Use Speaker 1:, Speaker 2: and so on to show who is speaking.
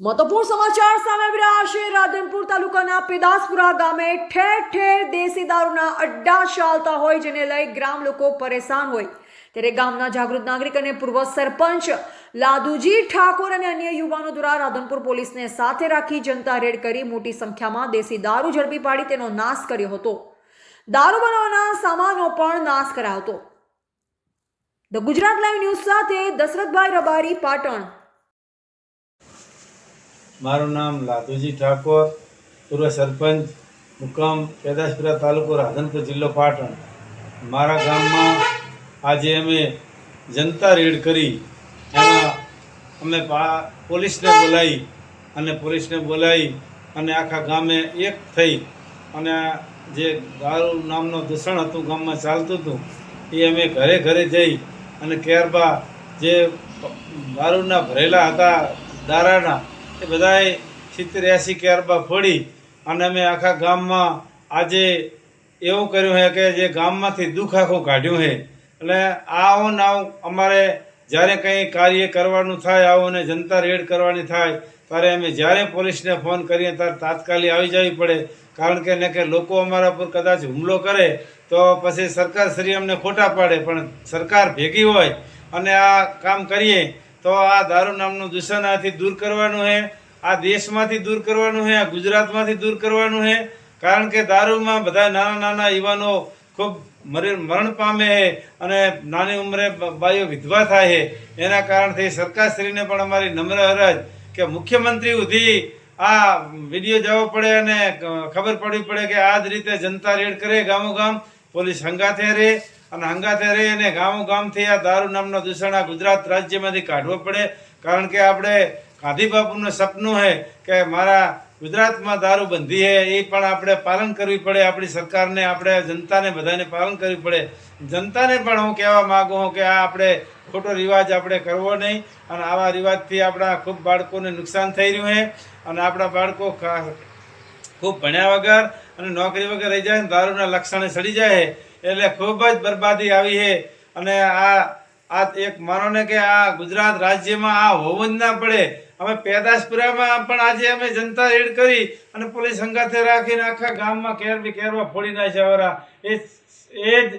Speaker 1: મહત્વપૂર્ણ સમાચાર સામે આવી રહ્યા છે. રાધનપુર તાલુકાના પેદાસપુરા ગામે ઠેર ઠેર દેશી દારૂના અડ્ડા ચાલતા હોય જેને લઈ ગ્રામ લોકો પરેશાન હોય. ત્યારે ગામના જાગૃત નાગરિક અને પૂર્વ સરપંચ લાદુજી ઠાકોર અને અન્ય યુવાનો દ્વારા રાધનપુર પોલીસને સાથે રાખી જનતા રેડ કરી મોટી સંખ્યામાં દેશી દારૂ ઝડપી પાડી તેનો નાશ કર્યો હતો. દારૂ બનાવવાના સામાનો પણ નાશ કરાયો હતો ધ ગુજરાત લાઈવ ન્યૂઝ સાથે દશરથભાઈ રબારી પાટણ.
Speaker 2: મારું નામ લાધુજી ઠાકોર, પૂર્વ સરપંચ, મુકામ પેદાશપુરા તાલુકો રાધનપુર જિલ્લો પાટણ. મારા ગામમાં આજે અમે જનતા રેડ કરી, એમાં અમે પોલીસને બોલાવી અને પોલીસને બોલાવી અને આખા ગામે એક થઈ અને જે દારૂ નામનો દૂષણ હતું ગામમાં ચાલતું હતું, એ અમે ઘરે ઘરે જઈ અને ત્યારબાદ જે દારૂના ભરેલા હતા, દારાના એ બધાએ સિત્તેર એંસી કેરબા ફોડી અને અમે આખા ગામમાં આજે એવું કર્યું છે કે જે ગામમાંથી દુઃખ આખું કાઢ્યું છે એટલે આવો ને અમારે જ્યારે કંઈ કાર્ય કરવાનું થાય, આવું ને જનતા રેડ કરવાની થાય, ત્યારે અમે જ્યારે પોલીસને ફોન કરીએ ત્યારે તાત્કાલિક આવી જવી પડે. કારણ કે ને કે લોકો અમારા પર કદાચ હુમલો કરે તો પછી સરકાર શ્રી અમને ખોટા પાડે, પણ સરકાર ભેગી હોય અને આ કામ કરીએ તો આ દારૂ નામનું દૂષણ આથી દૂર કરવાનું છે આ દેશમાંથી દૂર કરવાનું છે આ ગુજરાતમાંથી દૂર કરવાનું છે કારણ કે દારૂમાં બધા નાના નાના યુવાનો ખૂબ મરે મરણ પામે છે અને નાની ઉંમરે બાઈઓ વિધવા થાય છે એના કારણથી સરકારશ્રીને પણ અમારી નમ્ર અરજ કે મુખ્યમંત્રી સુધી આ વીડિયો જવો પડે અને ખબર પડવી પડે કે આ જ રીતે જનતા રેડ કરે ગામો ગામ પોલીસ હંગાથે રહે. અને હંગાથે રહી અને ગામો ગામથી આ દારૂ નામનો દૂષણ આ ગુજરાત રાજ્યમાંથી કાઢવો પડે. કારણ કે આપણે ગાંધી બાપુનું સપનું છે કે મારા ગુજરાતમાં દારૂ બંધી છે એ પણ આપણે પાલન કરવી પડે. આપણી સરકારને, આપણે જનતાને બધાને પાલન કરવી પડે. જનતાને પણ હું કહેવા માગું છું કે આ આપણે ખોટો રિવાજ આપણે કરવો નહીં. અને આવા રિવાજથી આપણા ખૂબ બાળકોને નુકસાન થઈ રહ્યું છે અને આપણા બાળકો ખૂબ ભણ્યા વગર અને નોકરી વગર રહી જાય દારૂના લક્ષણે સડી જાય એટલે ખૂબ જ બરબાદી આવી છે. અને આ આ એક માનો ને કે આ ગુજરાત રાજ્યમાં આ હોવું જ ના પડે. અમે પેદાશપુરામાં પણ આજે અમે જનતા રેડ કરી અને પોલીસ સંગાથે રાખીને આખા ગામમાં કેર બી કેરવા ફોડી નાખ્યા વરા. એ એ જ